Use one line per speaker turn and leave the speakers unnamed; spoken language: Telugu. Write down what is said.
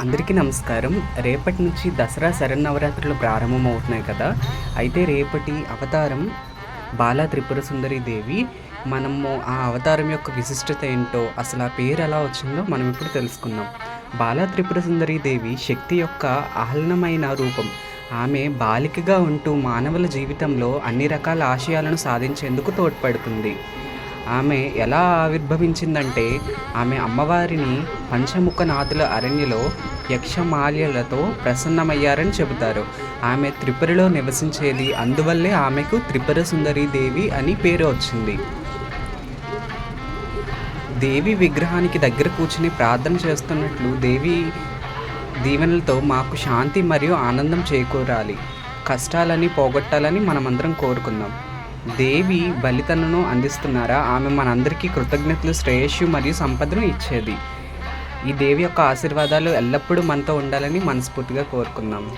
అందరికీ నమస్కారం. రేపటి నుంచి దసరా శరన్నవరాత్రులు ప్రారంభమవుతున్నాయి కదా. అయితే రేపటి అవతారం బాలా త్రిపుర సుందరి దేవి. మనము ఆ అవతారం యొక్క విశిష్టత ఏంటో అసలు ఆ పేరు ఎలా వచ్చిందో మనం ఇప్పుడు తెలుసుకుందాం. బాలా త్రిపుర సుందరి దేవి శక్తి యొక్క ఆహ్లాదమైన రూపం. ఆమె బాలికగా ఉంటూ మానవుల జీవితంలో అన్ని రకాల ఆశయాలను సాధించేందుకు తోడ్పడుతుంది. ఆమె ఎలా ఆవిర్భవించిందంటే ఆమె అమ్మవారిని పంచముఖ నాథుల అరణ్యలో యక్షమాల్యలతో ప్రసన్నమయ్యారని చెబుతారు. ఆమె త్రిపురలో నివసించేది అందువల్లే ఆమెకు త్రిపుర సుందరి దేవి అని పేరు వచ్చింది. దేవి విగ్రహానికి దగ్గర కూర్చుని ప్రార్థన చేస్తున్నట్లు దేవి దీవెనలతో మాకు శాంతి మరియు ఆనందం చేకూరాలి. కష్టాలని పోగొట్టాలని మనమందరం కోరుకుందాం. దేవి బలితనను అందిస్తున్నారా? ఆమె మనందరికీ కృతజ్ఞతలు శ్రేయస్సు మరియు సంపదను ఇచ్చేది. ఈ దేవి యొక్క ఆశీర్వాదాలు ఎల్లప్పుడూ మనతో ఉండాలని మనస్ఫూర్తిగా కోరుకుందాం.